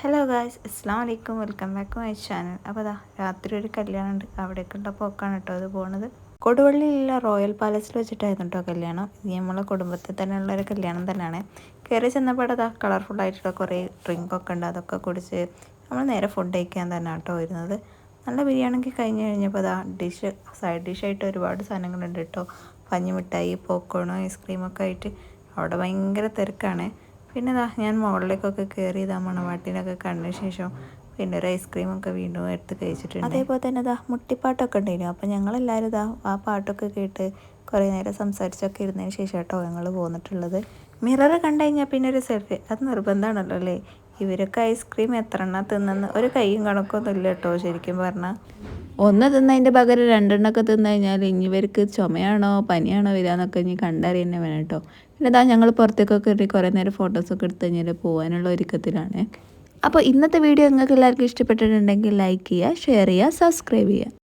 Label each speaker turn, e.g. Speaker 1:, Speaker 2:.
Speaker 1: Hello guys അസ്സാം വലൈക്കും welcome back my channel അപ്പോൾ അതാ രാത്രി ഒരു കല്യാണം ഉണ്ട് അവിടേക്കുള്ള പോക്കാണ് കേട്ടോ അത് പോണത്. കൊടുവള്ളിയിലുള്ള റോയൽ പാലസിൽ വെച്ചിട്ടായിരുന്നു കേട്ടോ കല്യാണം. ഇത് നമ്മളെ കുടുംബത്തിൽ തന്നെയുള്ള ഒരു കല്യാണം തന്നെയാണ്. കയറി ചെന്നപ്പോൾ അതാ കളർഫുൾ ആയിട്ടുള്ള കുറേ ഡ്രിങ്കൊക്കെ ഉണ്ട്. അതൊക്കെ കുടിച്ച് നമ്മൾ നേരെ ഫുഡ് കഴിക്കാൻ തന്നെ കേട്ടോ വരുന്നത്. നല്ല ബിരിയാണിക്ക് കഴിഞ്ഞ് കഴിഞ്ഞപ്പോൾ അതാ ഡിഷ് സൈഡ് ഡിഷായിട്ട് ഒരുപാട് സാധനങ്ങളുണ്ട് കേട്ടോ. പഞ്ഞിമിഠായി പോപ്കോൺ ഐസ്ക്രീമൊക്കെ ആയിട്ട്. അവിടെ ഭയങ്കര തിരക്കാണ്. പിന്നെ ഇതാ ഞാൻ മുകളിലേക്കൊക്കെ കയറി ഇതാ മണവാട്ടിനൊക്കെ കണ്ടതിന് ശേഷം പിന്നെ ഒരു ഐസ്ക്രീമൊക്കെ വീണ്ടും എടുത്ത് കഴിച്ചിട്ടുണ്ട്. അതേപോലെ തന്നെ ഇതാ മുട്ടിപ്പാട്ടൊക്കെ ഉണ്ടായിരുന്നു അപ്പോൾ ഞങ്ങളെല്ലാവരും ഇതാ ആ പാട്ടൊക്കെ കേട്ട് കുറേ നേരം സംസാരിച്ചൊക്കെ ഇരുന്നതിന് ശേഷം കേട്ടോ ഞങ്ങൾ പോന്നിട്ടുള്ളത്. മിറർ കണ്ടു കഴിഞ്ഞാൽ പിന്നെ ഒരു സെൽഫി അത് നിർബന്ധമാണല്ലോ അല്ലേ? ഇവരൊക്കെ ഐസ്ക്രീം എത്ര എണ്ണ തിന്നെന്ന് ഒരു കൈയും കണക്കൊന്നും ഇല്ല കേട്ടോ ശരിക്കും പറഞ്ഞാൽ ഒന്ന് തിന്നതിന്റെ പകരം രണ്ടെണ്ണമൊക്കെ തിന്നു കഴിഞ്ഞാൽ ഇനി ഇവർക്ക് ചുമയാണോ പനിയാണോ വരികയെന്നൊക്കെ ഇനി കണ്ടറിയന്നെ വേണം കേട്ടോ. പിന്നെ ഇതാ ഞങ്ങൾ പുറത്തേക്കൊക്കെ കയറി കുറേ നേരം ഫോട്ടോസൊക്കെ എടുത്ത് കഴിഞ്ഞാൽ പോകാനുള്ള ഒരുക്കത്തിലാണ്. അപ്പോൾ ഇന്നത്തെ വീഡിയോ നിങ്ങൾക്ക് എല്ലാവർക്കും ഇഷ്ടപ്പെട്ടിട്ടുണ്ടെങ്കിൽ ലൈക്ക് ചെയ്യുക ഷെയർ ചെയ്യുക സബ്സ്ക്രൈബ് ചെയ്യുക.